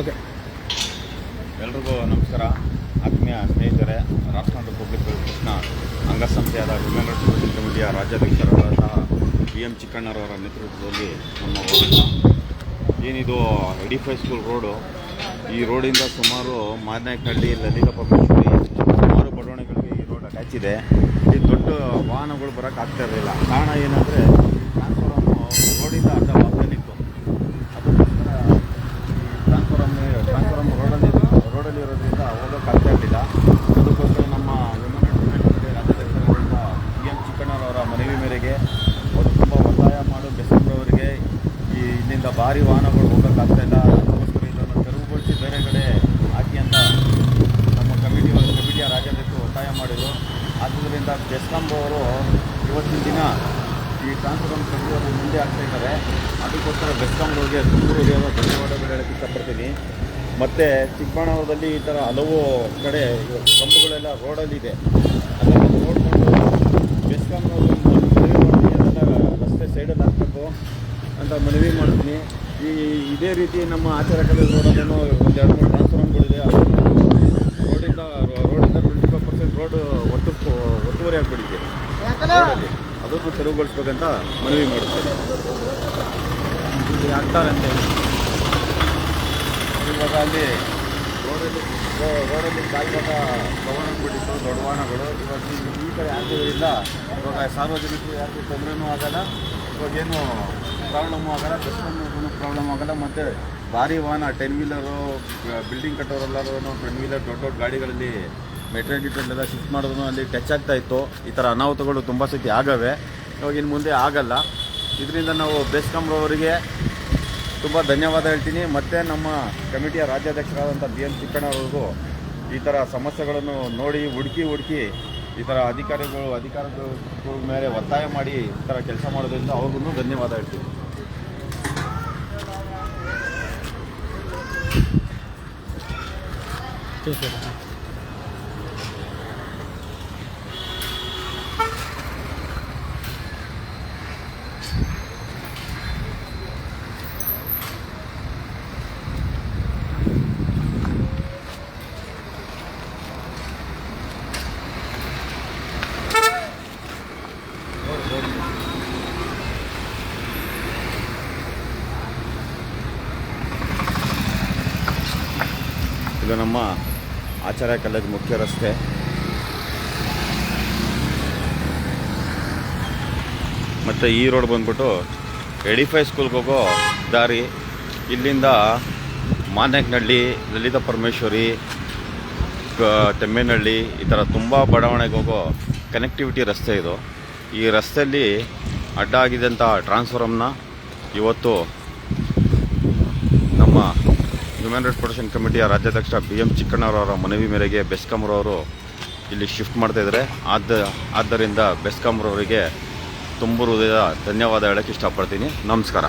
Okay ಎಲ್ರಿಗೂ ನಮಸ್ಕಾರ. ಆತ್ಮೀಯ ಸ್ನೇಹಿತರೆ ರಾಷ್ಟ್ರ ರಿಪಬ್ಲಿಕ್ ಕೃಷ್ಣ ಅಂಗಸಂಸ್ಥೆಯಾದ ಹ್ಯೂಮನ್ ರೈಟ್ಸ್ ಪ್ರೊಟೆಕ್ಷನ್ ಕಮಿಟಿಯ ರಾಜ್ಯಾಧ್ಯಕ್ಷರಾದ ಬಿ ಎಂ ಚಿಕ್ಕಣ್ಣರವರ ನೇತೃತ್ವದಲ್ಲಿ ನಮ್ಮ ಏನಿದು ಎಡಿಫೈ ಸ್ಕೂಲ್ ರೋಡು ಈ ರೋಡಿಂದ ಸುಮಾರು ಮಾದನಾಯಕನಹಳ್ಳಿ ಲಲಿತ ಪರಮೇಶ್ವರಿ ಸುಮಾರು ಬಡಾವಣೆಗಳಿಗೆ ಈ ರೋಡ್ ಅಟ್ಯಾಚ್ ಇದೆ ಈ ದೊಡ್ಡ ವಾಹನಗಳು ಬರೋಕ್ಕಾಗ್ತಾ ಇರಲಿಲ್ಲ. ಕಾರಣ ಏನಂದರೆ ಟ್ರಾನ್ಸ್ಫಾರಮ್ಮು ರೋಡಿಂದ ಅಡ್ಡ ಭಾಗದಲ್ಲಿತ್ತು ಅದಕ್ಕೋಸ್ಕರ ಈ ಟ್ರಾನ್ಸ್ಫಾರಮ್ ಟ್ರಾನ್ಸ್ಫಾರಮ್ ರೋಡಲ್ಲಿ ರೋಡಲ್ಲಿ ಇರೋದ್ರಿಂದ ಹೋಗೋಕ್ಕಾಗ್ತಾ ಇರಲಿಲ್ಲ ಅದಕ್ಕೋಸ್ಕರ ನಮ್ಮ ಹ್ಯೂಮನ್ ರೈಟ್ಸ್ ರಾಜ್ಯಾಧ್ಯಕ್ಷರಾದಂಥ ಪಿ ಎಂ ಚಿಕ್ಕಣ್ಣರವರ ಮನವಿ ಮೇರೆಗೆ ಅವರು ತುಂಬ ಒತ್ತಾಯ ಮಾಡು. ಬೆಸೆಂಬ್ರವರಿಗೆ ಈ ಇಲ್ಲಿಂದ ಭಾರಿ ವಾಹನಗಳು ಹೋಗೋಕ್ಕಾಗ್ತಾಯಿಲ್ಲ ಅದಕ್ಕೋಸ್ಕರ ಇದನ್ನು ತೆರವುಗೊಳಿಸಿ ಬೇರೆ ಕಡೆ ಹಾಕಿ ಅಂತ ನಮ್ಮ ಕಮಿಟಿ ಕಮಿಟಿಯ ರಾಜ್ಯಾಧ್ಯಕ್ಷರು ಒತ್ತಾಯ ಮಾಡಿದರು. ಆದ್ದರಿಂದ ಬೆಸ್ಕಾಂ ಅವರು ಇವತ್ತಿನ ದಿನ ಈ ಟ್ರಾನ್ಸ್ಫಾರ್ಮ್ ಕಮಿಟಿಯವರು ಮುಂದೆ ಆಗ್ತಾ ಇದ್ದಾರೆ. ಅದಕ್ಕೋಸ್ಕರ ತುಂಬ ಹೃದಯದ ಧನ್ಯವಾದಗಳು ಹೇಳಕ್ಕೆ ಇಷ್ಟಪಡ್ತೀನಿ ಮತ್ತು ಚಿಕ್ಕಬಳ್ಳಾಪುರದಲ್ಲಿ ಈ ಥರ ಹಲವು ಕಡೆ ಕಂಬುಗಳೆಲ್ಲ ರೋಡಲ್ಲಿದೆ. ಅದನ್ನು ನೋಡಿಕೊಂಡು ಬೆಸ್ಕಾಂನವರು ಮನವಿ ಮಾಡ್ತೀನಿ ಅದೆಲ್ಲ ರಸ್ತೆ ಸೈಡಲ್ಲಿ ಹಾಕಬೇಕು ಅಂತ ಮನವಿ ಮಾಡ್ತೀನಿ. ಈ ಇದೇ ರೀತಿ ನಮ್ಮ ಆಚಾರ ಕಲೆ ರೋಡನ್ನು ಒಂದು ಎರಡು ಮೂರು ಟ್ರಾನ್ಸ್ಫಾರ್ಮ್ಗಳಿದೆ ರೋಡಿಂದ ರೋಡಿಂದ ಟ್ವೆಂಟಿ ಫೈವ್ ಪರ್ಸೆಂಟ್ ರೋಡ್ ಒಟ್ಟು ಒತ್ತುವರಿ ಆಗಿಬಿಟ್ಟಿದೆ. ಅದನ್ನು ತೆರವುಗೊಳಿಸ್ಬೇಕಂತ ಮನವಿ ಮಾಡುತ್ತೇನೆ. ಆಗ್ತಾರೆ ಅಂತ ಹೇಳಿ. ಇವಾಗ ಅಲ್ಲಿ ರೋಡಲ್ಲಿ ರೋಡಲ್ಲಿ ಕಾಲ್ಭಾಗ ಕವಣಬಿಟ್ಟಿತ್ತು ದೊಡ್ಡ ವಾಹನಗಳು. ಇವಾಗ ಈ- ಈ ಕಡೆ ಆಗಿರೋದ್ರಿಂದ ಇವಾಗ ಸಾರ್ವಜನಿಕರು ಯಾರಿಗೂ ತೊಂದರೆನೂ ಆಗಲ್ಲ. ಇವಾಗ ಏನು ಪ್ರಾಬ್ಲಮ್ಮು ಆಗಲ್ಲ ಬಸ್ಸನ್ನು ಪ್ರಾಬ್ಲಮ್ ಆಗಲ್ಲ, ಮತ್ತು ಭಾರಿ ವಾಹನ ಟೆನ್ ವೀಲರು ಬಿಲ್ಡಿಂಗ್ ಕಟ್ಟೋರೆಲ್ಲರೂ ಟೆನ್ ವೀಲರ್ ದೊಡ್ಡ ದೊಡ್ಡ ಗಾಡಿಗಳಲ್ಲಿ ಮೆಟ್ರೋ ಎಲ್ಲ ಶಿಫ್ಟ್ ಮಾಡಿದ್ರು ಅಲ್ಲಿ ಟಚ್ ಆಗ್ತಾ ಇತ್ತು. ಈ ಥರ ಅನಾಹುತಗಳು ತುಂಬ ಸತಿ ಆಗವೆ. ಇವಾಗ ಮುಂದೆ ಆಗಲ್ಲ. ಇದರಿಂದ ನಾವು ಬೆಸ್ಕಂಬ್ರವರಿಗೆ ತುಂಬ ಧನ್ಯವಾದ ಹೇಳ್ತೀನಿ. ಮತ್ತು ನಮ್ಮ ಕಮಿಟಿಯ ರಾಜ್ಯಾಧ್ಯಕ್ಷರಾದಂಥ ಬಿ ಎನ್ ಚಿಕ್ಕಣ್ಣವ್ರಿಗೂ ಈ ಥರ ಸಮಸ್ಯೆಗಳನ್ನು ನೋಡಿ ಹುಡುಕಿ ಹುಡುಕಿ ಈ ಥರ ಅಧಿಕಾರಿಗಳು ಅಧಿಕಾರಿಗಳ ಮೇಲೆ ಒತ್ತಾಯ ಮಾಡಿ ಈ ಥರ ಕೆಲಸ ಮಾಡೋದ್ರಿಂದ ಅವ್ರಿಗೂ ಧನ್ಯವಾದ ಹೇಳ್ತೀವಿ ಇದು ನಮ್ಮ ಆಚಾರ್ಯ ಕಾಲೇಜ್ ಮುಖ್ಯ ರಸ್ತೆ. ಮತ್ತು ಈ ರೋಡ್ ಬಂದ್ಬಿಟ್ಟು ಎಡಿಫೈ ಸ್ಕೂಲ್ಗೆ ಹೋಗೋ ದಾರಿ, ಇಲ್ಲಿಂದ ಮಾನ್ಯಕನಹಳ್ಳಿ ಲಲಿತ ಪರಮೇಶ್ವರಿ ತೆಮ್ಮೇನಹಳ್ಳಿ ಈ ಥರ ತುಂಬ ಬಡಾವಣೆಗೆ ಹೋಗೋ ಕನೆಕ್ಟಿವಿಟಿ ರಸ್ತೆ ಇದು. ಈ ರಸ್ತೆಯಲ್ಲಿ ಅಡ್ಡ ಆಗಿದ್ದಂಥ ಟ್ರಾನ್ಸ್ಫಾರಮ್ನ ಇವತ್ತು ನಮ್ಮ ಹ್ಯೂಮನ್ ರೈಟ್ಸ್ ಪ್ರೊಟೆಕ್ಷನ್ ಕಮಿಟಿಯ ರಾಜ್ಯಾಧ್ಯಕ್ಷ ಬಿ ಎಂ ಚಿಕ್ಕಣ್ಣವರವರ ಮನವಿ ಮೇರೆಗೆ ಬೆಸ್ಕಾಮ್ರವರು ಇಲ್ಲಿ ಶಿಫ್ಟ್ ಮಾಡ್ತಾಯಿದ್ದಾರೆ ಆದ ಆದ್ದರಿಂದ ಬೆಸ್ಕಾಮ್ರವರಿಗೆ ತುಂಬ ಹೃದಯದ ಧನ್ಯವಾದ ಹೇಳೋಕ್ಕೆ ಇಷ್ಟಪಡ್ತೀನಿ. ನಮಸ್ಕಾರ.